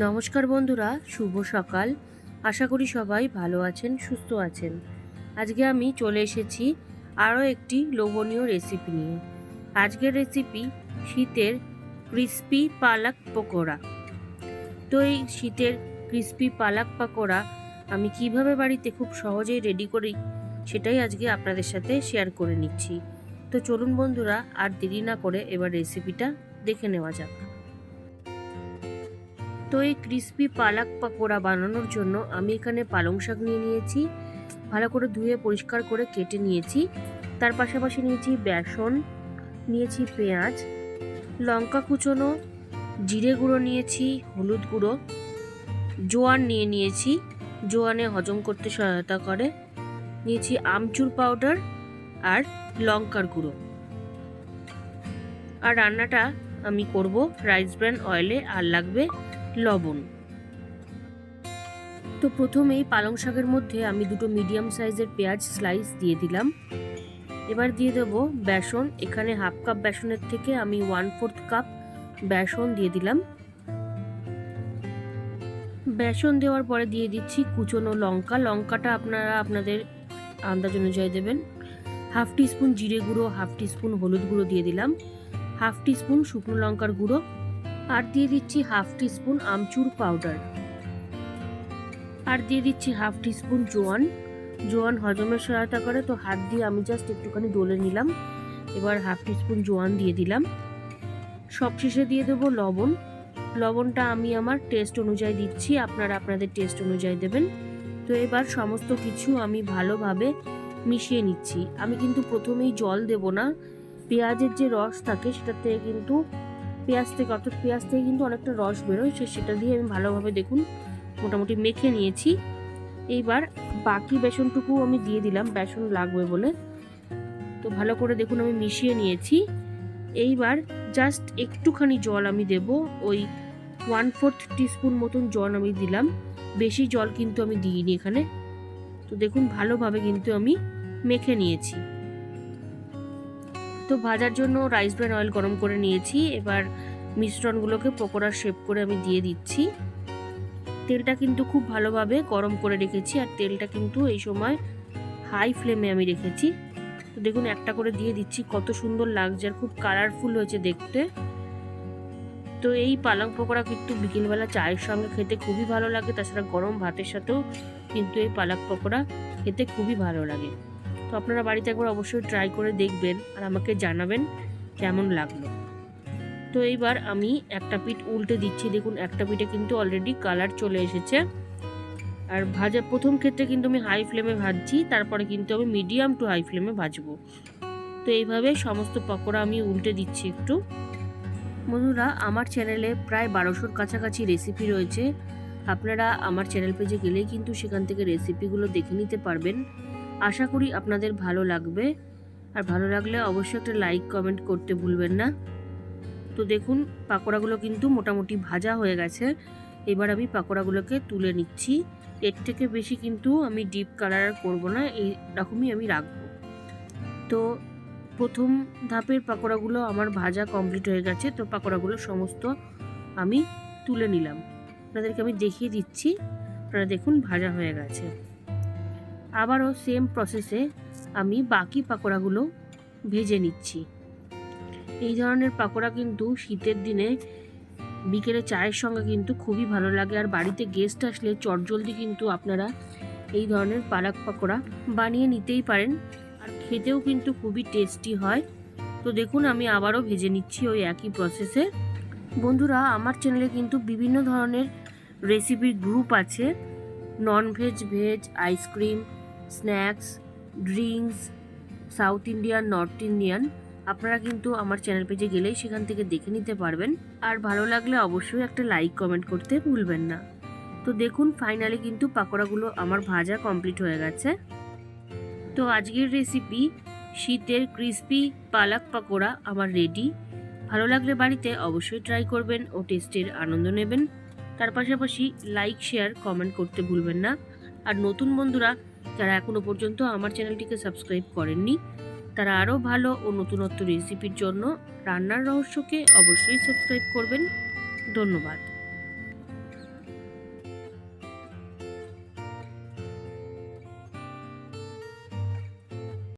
নমস্কার বন্ধুরা, শুভ সকাল। আশা করি সবাই ভালো আছেন, সুস্থ আছেন। আজকে আমি চলে এসেছি আরও একটি লোভনীয় রেসিপি নিয়ে। আজকের রেসিপি শীতের ক্রিস্পি পালাক পকোড়া। তো এই শীতের ক্রিস্পি পালাক পকোড়া আমি কীভাবে বাড়িতে খুব সহজেই রেডি করি, সেটাই আজকে আপনাদের সাথে শেয়ার করে নিচ্ছি। তো চলুন বন্ধুরা, আর দেরি না করে এবার রেসিপিটা দেখে নেওয়া যাক। তো এই ক্রিস্পি পালাক পাকোড়া বানানোর জন্য আমি এখানে পালং শাক নিয়ে নিয়েছি। ভালো করে ধুয়ে পরিষ্কার করে কেটে নিয়েছি। তার পাশাপাশি নিয়েছি বেসন, নিয়েছি পেঁয়াজ, লঙ্কা কুচোনো, জিরে গুঁড়ো নিয়েছি, হলুদ গুঁড়ো, জোয়ান নিয়ে নিয়েছি। জোয়ানে হজম করতে সহায়তা করে। নিয়েছি আমচুর পাউডার আর লঙ্কার গুঁড়ো। আর রান্নাটা আমি করব। রাইস ব্র্যান্ড অয়েলে আর লাগবে লবণ। তো প্রথমেই পালং শাকের মধ্যে আমি দুটো মিডিয়াম সাইজের পেঁয়াজ স্লাইস দিয়ে দিলাম। এবার দিয়ে দেবো বেসন। এখানে হাফ কাপ বেসনের থেকে আমি ওয়ান ফোর্থ কাপ বেসন দিয়ে দিলাম। বেসন দেওয়ার পরে দিয়ে দিচ্ছি কুচনো লঙ্কা। লঙ্কাটা আপনারা আপনাদের আন্দাজ অনুযায়ী দেবেন। হাফ টিস্পুন জিরে গুঁড়ো হাফ টিস্পুন হলুদ গুঁড়ো দিয়ে দিলাম। হাফ টিস্পুন শুকনো লঙ্কার গুঁড়ো। আর দিয়ে দিচ্ছি হাফ টিস্পুন আমচুর পাউডার। আর দিয়ে দিচ্ছি হাফ টিস্পুন জোয়ান। জোয়ান হজমের সহায়তা করে, তো হাত দিয়ে আমি জাস্ট একটুখানি ডলে নিলাম। এবার হাফ টিস্পুন জোয়ান দিয়ে দিলাম। সবশেষে দিয়ে দেবো লবণ। লবণটা আমি আমার টেস্ট অনুযায়ী দিচ্ছি, আপনারা আপনাদের টেস্ট অনুযায়ী দেবেন। তো এবার সমস্ত কিছু আমি ভালোভাবে মিশিয়ে নিচ্ছি। আমি কিন্তু প্রথমেই জল দেব না। পেঁয়াজের যে রস থাকে সেটা থেকে কিন্তু পেঁয়াজ থেকে, অর্থাৎ পেঁয়াজ থেকে কিন্তু অনেকটা রস বেরোয়, সে সেটা দিয়ে আমি ভালোভাবে দেখুন, মোটামুটি মেখে নিয়েছি। এইবার বাকি বেসনটুকু আমি দিয়ে দিলাম, বেসন লাগবে বলে। তো ভালো করে দেখুন আমি মিশিয়ে নিয়েছি। এইবার জাস্ট একটুখানি জল আমি দেব, ওই ওয়ান ফোর্থ টিস্পুন মতন জল আমি দিলাম। বেশি জল কিন্তু আমি দিইনি এখানে। তো দেখুন ভালোভাবে কিন্তু আমি মেখে নিয়েছি। তো ভাজার জন্য রাইস ব্র্যান অয়েল গরম করে নিয়েছি। এবার মিশ্রণগুলোকে পকোড়ার শেপ করে আমি দিয়ে দিচ্ছি। তেলটা কিন্তু খুব ভালোভাবে গরম করে রেখেছি আর তেলটা কিন্তু এই সময় হাই ফ্লেমে আমি রেখেছি। তো দেখুন, একটা করে দিয়ে দিচ্ছি, কত সুন্দর লাগছে আর খুব কালারফুল হয়েছে দেখতে। তো এই পালং পকোড়া কিন্তু বিকেলবেলা চায়ের সঙ্গে খেতে খুবই ভালো লাগে, তাছাড়া গরম ভাতের সাথেও কিন্তু এই পালক পকোড়া খেতে খুবই ভালো লাগে। তো আপনারা বাড়িতে একবার অবশ্যই ট্রাই করে দেখবেন আর আমাকে জানাবেন কেমন লাগল। তো এইবার আমি একটা পিঠ উল্টে দিচ্ছি। দেখুন, একটা পিঠে কিন্তু অলরেডি কালার চলে এসেছে। আর ভাজা, প্রথম ক্ষেত্রে কিন্তু আমি হাই ফ্লেমে ভাজছি, তারপরে কিন্তু আমি মিডিয়াম টু হাই ফ্লেমে ভাজবো। তো এইভাবে সমস্ত পকোড়া আমি উল্টে দিচ্ছি একটু। বন্ধুরা, আমার চ্যানেলে প্রায় বারোশোর কাছাকাছি রেসিপি রয়েছে। আপনারা আমার চ্যানেল পেজে গেলেই কিন্তু সেখান থেকে রেসিপিগুলো দেখে নিতে পারবেন। আশা করি আপনাদের ভালো লাগবে। আর ভালো লাগলে অবশ্যই একটা লাইক কমেন্ট করতে ভুলবেন না। তো দেখুন, পাকোড়াগুলো কিন্তু মোটামুটি ভাজা হয়ে গেছে। এবার আমি পাকোড়াগুলোকে তুলে নিচ্ছি। এর থেকে বেশি কিন্তু আমি ডিপ কালার করব না, এই রকমই আমি রাখব। তো প্রথম ধাপের পাকোড়াগুলো আমার ভাজা কমপ্লিট হয়ে গেছে, তো পাকোড়াগুলো সমস্ত আমি তুলে নিলাম। আপনাদেরকে আমি দেখিয়ে দিচ্ছি। আপনারা দেখুন, ভাজা হয়ে গেছে। আবারও সেম প্রসেসে আমি বাকি পাকোড়াগুলো ভেজে নিচ্ছি। এই ধরনের পাকোড়া কিন্তু শীতের দিনে বিকেলে চায়ের সঙ্গে কিন্তু খুবই ভালো লাগে। আর বাড়িতে গেস্ট আসলে চটজলদি কিন্তু আপনারা এই ধরনের পালাক পাকোড়া বানিয়ে নিতেই পারেন। আর খেতেও কিন্তু খুবই টেস্টি হয়। তো দেখুন, আমি আবারও ভেজে নিচ্ছি ওই একই প্রসেসে বন্ধুরা, আমার চ্যানেলে কিন্তু বিভিন্ন ধরনের রেসিপির গ্রুপ আছে। Non veg veg ice cream snacks drinks South Indian, North Indian, আপনারা কিন্তু আমার চ্যানেল পেজে গেলেই সেখান থেকে দেখে নিতে পারবেন। আর ভালো লাগলে অবশ্যই একটা লাইক, কমেন্ট করতে ভুলবেন না। তো দেখুন, ফাইনালি কিন্তু পাকোড়াগুলো আমার ভাজা কমপ্লিট হয়ে গেছে। তো আজকের রেসিপি, শীতের ক্রিস্পি পালাক পাকোড়া আমার রেডি। ভালো লাগলে বাড়িতে অবশ্যই ট্রাই করবেন ও টেস্টের আনন্দ নেবেন। তার পাশাপাশি লাইক, শেয়ার, কমেন্ট করতে ভুলবেন না। আর নতুন বন্ধুরা যারা এখনও পর্যন্ত আমার চ্যানেলটিকে সাবস্ক্রাইব করেননি। তারা আরও ভালো ও নতুনত্ব রেসিপির জন্য রান্নার রহস্যকে অবশ্যই সাবস্ক্রাইব করবেন। ধন্যবাদ।